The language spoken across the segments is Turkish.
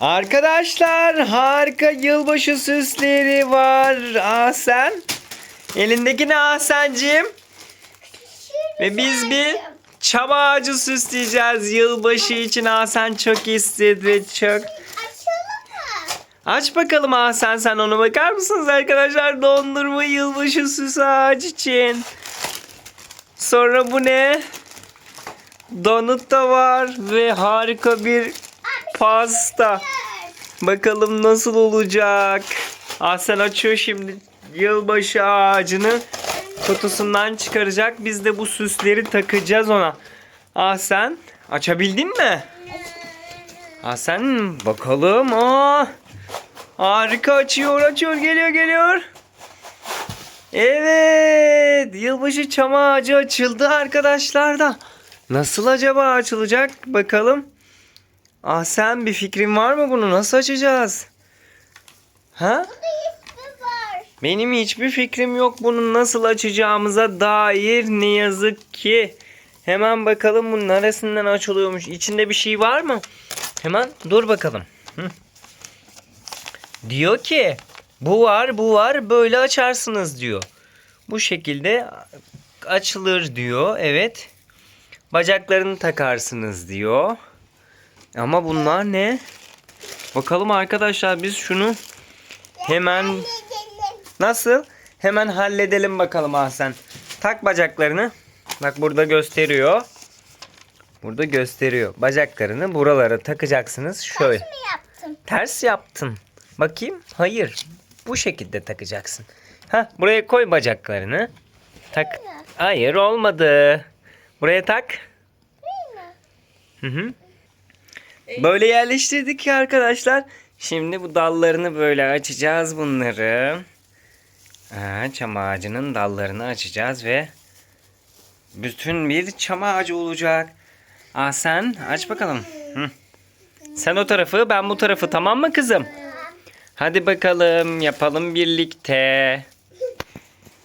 Arkadaşlar harika yılbaşı süsleri var. Ahsen. Elindeki ne Ahsen'cim? Ve biz bir çam ağacı süsleyeceğiz yılbaşı için. Ahsen çok istedi çok. Aç bakalım Ahsen sen ona bakar mısınız arkadaşlar? Dondurma yılbaşı süsü ağaç için. Sonra bu ne? Donut da var ve harika bir pasta. Bakalım nasıl olacak. Ahsen açıyor şimdi yılbaşı ağacını kutusundan çıkaracak. Biz de bu süsleri takacağız ona. Ahsen açabildin mi? Ahsen bakalım. Aa, harika açıyor açıyor geliyor geliyor. Evet yılbaşı çam ağacı açıldı arkadaşlar da. Nasıl acaba açılacak bakalım. Ah sen bir fikrin var mı bunu nasıl açacağız? Ha? Var. Benim hiçbir fikrim yok bunun nasıl açacağımıza dair ne yazık ki. Hemen bakalım bunun neresinden açılıyormuş. İçinde bir şey var mı? Hemen dur bakalım. Hı. Diyor ki bu var bu var böyle açarsınız diyor. Bu şekilde açılır diyor. Evet. Bacaklarını takarsınız diyor. Ama bunlar ne? Bakalım arkadaşlar biz şunu hemen. Nasıl? Hemen halledelim bakalım Ahsen. Tak bacaklarını. Bak burada gösteriyor. Burada gösteriyor. Bacaklarını buralara takacaksınız. Şöyle. Ters mi yaptım? Ters yaptın. Bakayım. Hayır. Bu şekilde takacaksın. Ha, buraya koy bacaklarını. Tak. Hayır olmadı. Buraya tak. Hı hı. Böyle yerleştirdik ya arkadaşlar. Şimdi bu dallarını böyle açacağız bunları. Ha, çam ağacının dallarını açacağız ve bütün bir çam ağacı olacak. Aa sen aç bakalım. Hı. Sen o tarafı ben bu tarafı tamam mı kızım? Hadi bakalım yapalım birlikte.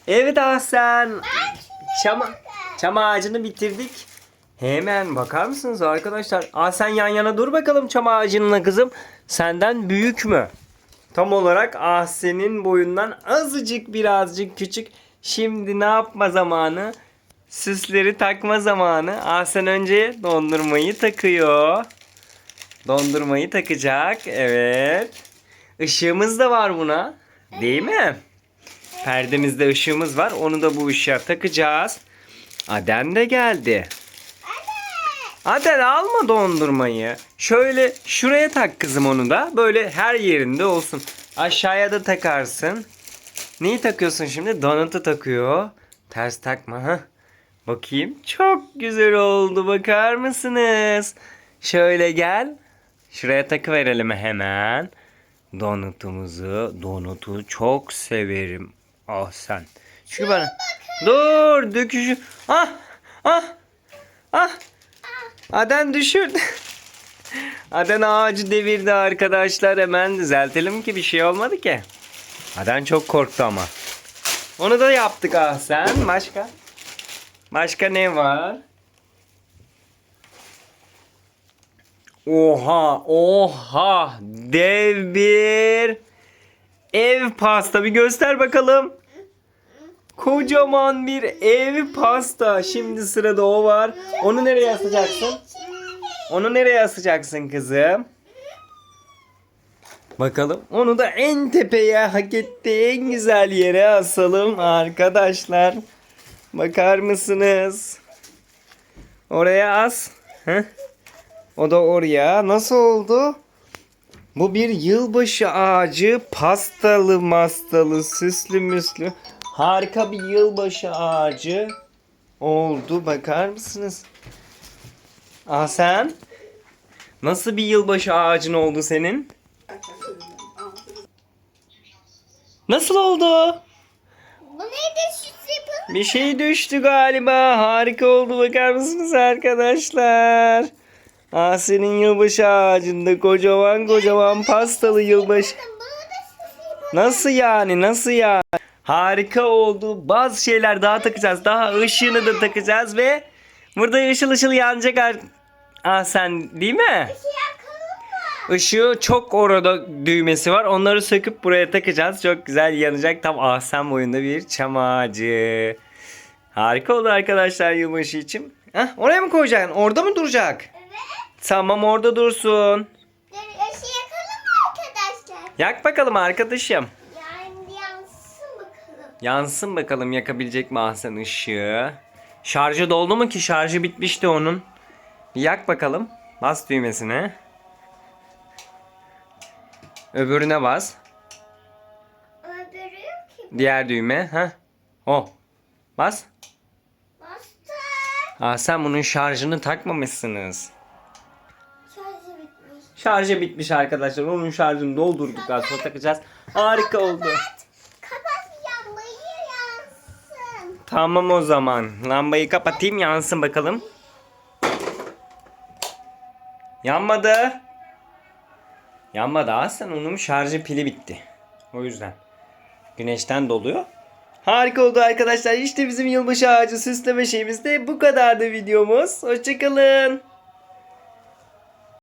Evet Ahsen. Çam, çam ağacını bitirdik. Hemen bakar mısınız arkadaşlar? Ahsen yan yana dur bakalım çam ağacınla kızım. Senden büyük mü? Tam olarak Ahsen'in boyundan azıcık birazcık küçük. Şimdi ne yapma zamanı? Süsleri takma zamanı. Ahsen önce dondurmayı takıyor. Dondurmayı takacak. Evet. Işığımız da var buna. Değil mi? Perdemizde ışığımız var. Onu da bu ışığa takacağız. Adem de geldi. Adem alma dondurmayı. Şöyle şuraya tak kızım onu da. Böyle her yerinde olsun. Aşağıya da takarsın. Neyi takıyorsun şimdi? Donut'u takıyor. Ters takma. ha. Bakayım. Çok güzel oldu. Bakar mısınız? Şöyle gel. Şuraya takıverelim hemen. Donutumuzu. Donutu çok severim. Ah sen. Çünkü bana. Dur döküşü. Ah ah ah. Aden düşürdü. Aden ağacı devirdi arkadaşlar. Hemen düzeltelim ki bir şey olmadı ki. Aden çok korktu ama. Onu da yaptık ah sen. Başka? Başka ne var? Oha oha dev bir ev pasta bir göster bakalım. Kocaman bir ev pasta. Şimdi sırada o var. Onu nereye asacaksın? Onu nereye asacaksın kızım? Bakalım. Onu da en tepeye hak ettiği en güzel yere asalım arkadaşlar. Bakar mısınız? Oraya as. Heh. O da oraya. Nasıl oldu? Bu bir yılbaşı ağacı. Pastalı mastalı süslü müslü. Harika bir yılbaşı ağacı oldu. Bakar mısınız? Ah sen? Nasıl bir yılbaşı ağacın oldu senin? Nasıl oldu? Bu neydi? Bir şey düştü galiba. Harika oldu bakar mısınız arkadaşlar? Asya'nın yılbaşı ağacında kocaman kocaman pastalı yılbaşı. Nasıl yani? Nasıl yani? Harika oldu. Bazı şeyler daha takacağız. Daha ışığını da takacağız ve burada ışıl ışıl yanacak. ar- Aa sen değil mi? Işığı çok orada düğmesi var. Onları söküp buraya takacağız. Çok güzel yanacak. Tam ahsen boyunda bir çam ağacı. Harika oldu arkadaşlar yılbaşı için. Heh, oraya mı koyacaksın? Orada mı duracak? Evet. Tamam orada dursun. Dur ışığı yakalım mı arkadaşlar? Yak bakalım arkadaşım. Yansın bakalım. Yakabilecek mi Ahsen ışığı. Şarjı doldu mu ki? Şarjı bitmişti onun. Yak bakalım. Bas düğmesine. Öbürüne bas. Öbürü yok ki. Diğer düğme. Ha. O. Bas. Bastı. Aa, sen bunun şarjını takmamışsınız. Şarjı bitmiş. Şarjı bitmiş arkadaşlar. Onun şarjını doldurduktan sonra takacağız. Harika oldu. Kapat lambayı yansın. Tamam o zaman. Lambayı kapatayım yansın bakalım. Yanmadı. Yanmadı Aslan onun şarjı pili bitti. O yüzden. Güneşten doluyor. Harika oldu arkadaşlar. İşte bizim yılbaşı ağacı süsleme şeyimiz de bu kadardı videomuz. Hoşçakalın.